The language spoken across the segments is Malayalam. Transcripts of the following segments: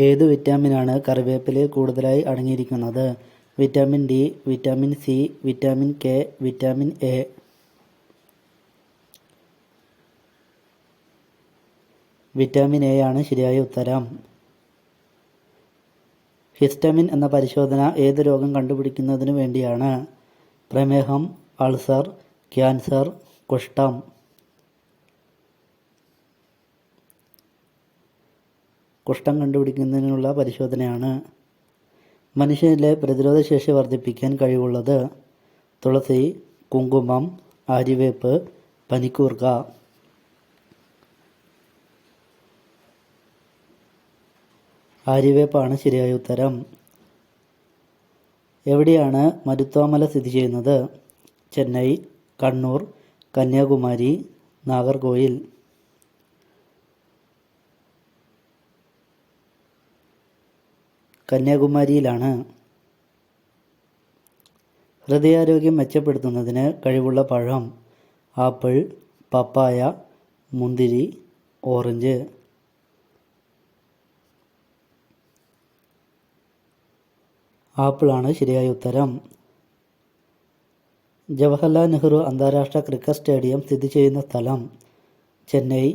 ഏത് വിറ്റാമിനാണ് കറിവേപ്പിലയിൽ കൂടുതലായി അടങ്ങിയിരിക്കുന്നത്? Vitamin D vitamin C vitamin K vitamin A. Vitamin A ആണ് ശരിയായ ഉത്തരം. ഹിസ്റ്റമിൻ എന്ന പരിശോധന ഏത് രോഗം കണ്ടുപിടിക്കുന്നതിന് വേണ്ടിയാണ്? പ്രമേഹം അൾസർ ക്യാൻസർ കുഷ്ഠം. കുഷ്ഠം കണ്ടുപിടിക്കുന്നതിനുള്ള പരിശോധനയാണ്. മനുഷ്യനിലെ പ്രതിരോധശേഷി വർദ്ധിപ്പിക്കാൻ കഴിവുള്ളത് തുളസി കുങ്കുമം ആര്യവേപ്പ് പനിക്കൂർക്ക. ആര്യവേപ്പാണ് ശരിയായ ഉത്തരം. എവിടെയാണ് മരുത്വാമല സ്ഥിതി ചെയ്യുന്നത്? ചെന്നൈ കണ്ണൂർ കന്യാകുമാരി നാഗർകോയിൽ. കന്യാകുമാരിയിലാണ്. ഹൃദയാരോഗ്യം മെച്ചപ്പെടുത്തുന്നതിന് കഴിവുള്ള പഴം ആപ്പിൾ പപ്പായ മുന്തിരി ഓറഞ്ച്. ആപ്പിളാണ് ശരിയായ ഉത്തരം. ജവഹർലാൽ നെഹ്റു അന്താരാഷ്ട്ര ക്രിക്കറ്റ് സ്റ്റേഡിയം സ്ഥിതി ചെയ്യുന്ന സ്ഥലം ചെന്നൈ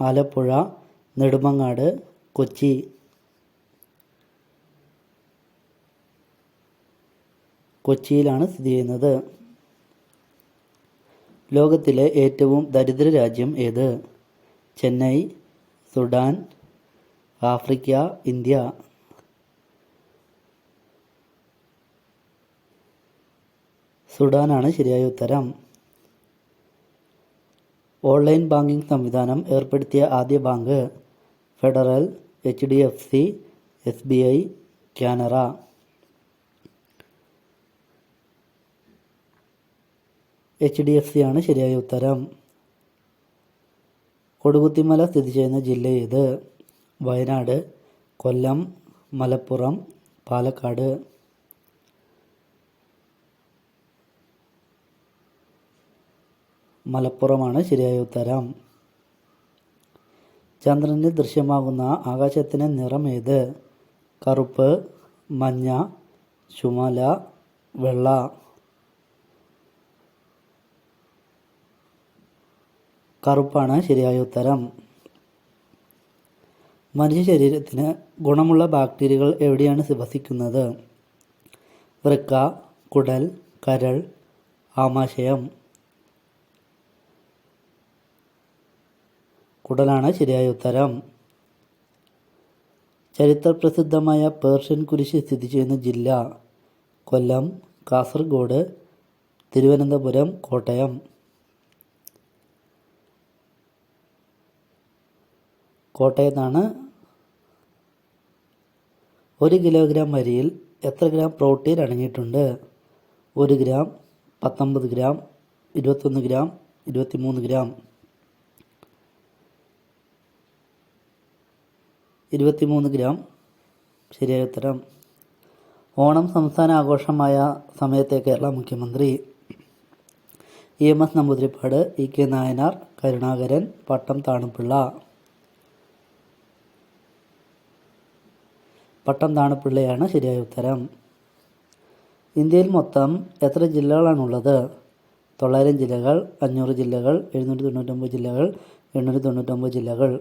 ആലപ്പുഴ നെടുമങ്ങാട് കൊച്ചി. കൊച്ചിയിലാണ് സ്ഥിതി ചെയ്യുന്നത്. ലോകത്തിലെ ഏറ്റവും ദരിദ്ര രാജ്യം ഏത്? Chennai Sudan Africa India. സുഡാനാണ് ശരിയായ ഉത്തരം. ഓൺലൈൻ ബാങ്കിംഗ് സംവിധാനം ഏർപ്പെടുത്തിയ ആദ്യ bank Federal H D F C S B I Canara. H D F C ആണ് ശരിയായ ഉത്തരം. കൊടുകുത്തിമല സ്ഥിതി ചെയ്യുന്ന ജില്ല ഏത്? വയനാട് കൊല്ലം മലപ്പുറം പാലക്കാട്. മലപ്പുറമാണ് ശരിയായ ഉത്തരം. ചന്ദ്രന് ദൃശ്യമാകുന്ന ആകാശത്തിന് നിറം ഏത്? കറുപ്പ് മഞ്ഞ ചുമല വെള്ള. കറുപ്പാണ് ശരിയായ ഉത്തരം. മനുഷ്യ ശരീരത്തിന് ഗുണമുള്ള ബാക്ടീരിയകൾ എവിടെയാണ് വസിക്കുന്നത് വൃക്ക കുടൽ കരൾ ആമാശയം. കുടലാണ് ശരിയായ ഉത്തരം. ചരിത്രപ്രസിദ്ധമായ പേർഷ്യൻ കുരിശ് സ്ഥിതി ചെയ്യുന്ന ജില്ല കൊല്ലം കാസർഗോഡ് തിരുവനന്തപുരം കോട്ടയം. കോട്ടയത്താണ് ഒരു കിലോഗ്രാം അരിയിൽ എത്ര ഗ്രാം പ്രോട്ടീൻ അടങ്ങിയിട്ടുണ്ട്? ഒരു ഗ്രാം പത്തൊമ്പത് ഗ്രാം ഇരുപത്തൊന്ന് ഗ്രാം ഇരുപത്തിമൂന്ന് ഗ്രാം. ഇരുപത്തിമൂന്ന് ഗ്രാം. ശരിയായ ഉത്തരം. ഓണം സംസ്ഥാന ആഘോഷമായ സമയത്തെ കേരള മുഖ്യമന്ത്രി E M S Namboodiripad E K Nayanar Karunakaran Pattom Thanu Pillai. Pattom താണുപിള്ളയാണ് ശരിയായ ഉത്തരം. ഇന്ത്യയിൽ മൊത്തം എത്ര ജില്ലകളാണുള്ളത്? തൊള്ളായിരം ജില്ലകൾ അഞ്ഞൂറ് ജില്ലകൾ എഴുന്നൂറ്റി തൊണ്ണൂറ്റൊമ്പത് ജില്ലകൾ എണ്ണൂറ്റി തൊണ്ണൂറ്റൊമ്പത് ജില്ലകൾ.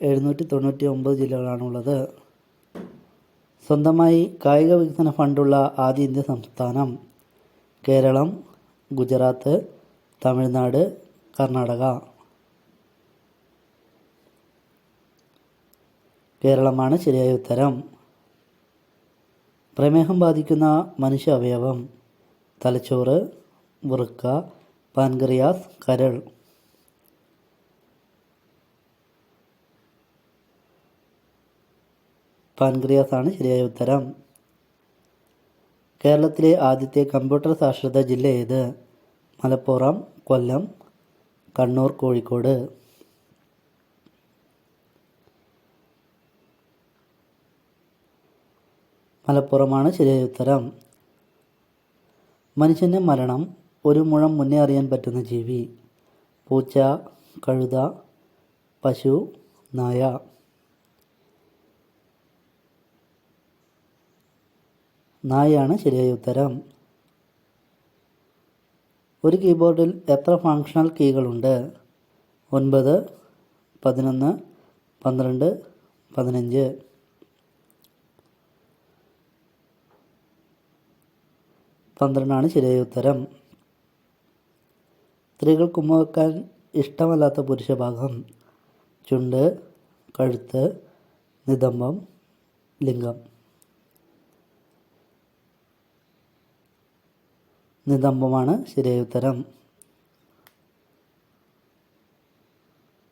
എഴുന്നൂറ്റി തൊണ്ണൂറ്റി ഒമ്പത് ജില്ലകളാണുള്ളത്. സ്വന്തമായി കായിക വികസന ഫണ്ടുള്ള ആദ്യ ഇന്ത്യ സംസ്ഥാനം കേരളം ഗുജറാത്ത് തമിഴ്നാട് കർണാടക. കേരളമാണ് ശരിയായ ഉത്തരം. പ്രമേഹം ബാധിക്കുന്ന മനുഷ്യ അവയവം. തലച്ചോറ് വൃക്ക പാൻക്രിയാസ് കരൾ. പാൻക്രിയാസ് ആണ് ശരിയായ ഉത്തരം. കേരളത്തിലെ ആദ്യത്തെ കമ്പ്യൂട്ടർ സാക്ഷരതാ ജില്ല ഏത്? മലപ്പുറം കൊല്ലം കണ്ണൂർ കോഴിക്കോട്. മലപ്പുറമാണ് ശരിയായ ഉത്തരം. മനുഷ്യന്റെ മരണം ഒരു മുഴം മുന്നേ അറിയാൻ പറ്റുന്ന ജീവി. പൂച്ച കഴുത പശു നായ. നായയാണ് ശരിയായ ഉത്തരം. ഒരു കീബോർഡിൽ എത്ര ഫങ്ഷണൽ കീകളുണ്ട്? ഒൻപത് പതിനൊന്ന് പന്ത്രണ്ട് പതിനഞ്ച്. പന്ത്രണ്ടാണ് ശരിയായ ഉത്തരം. സ്ത്രീകൾ ഉമ്മ വെക്കാൻ ഇഷ്ടമല്ലാത്ത പുരുഷഭാഗം. ചുണ്ട് കഴുത്ത് നിതംബം ലിംഗം. നിതംബമാണ് ശരിയായ ഉത്തരം.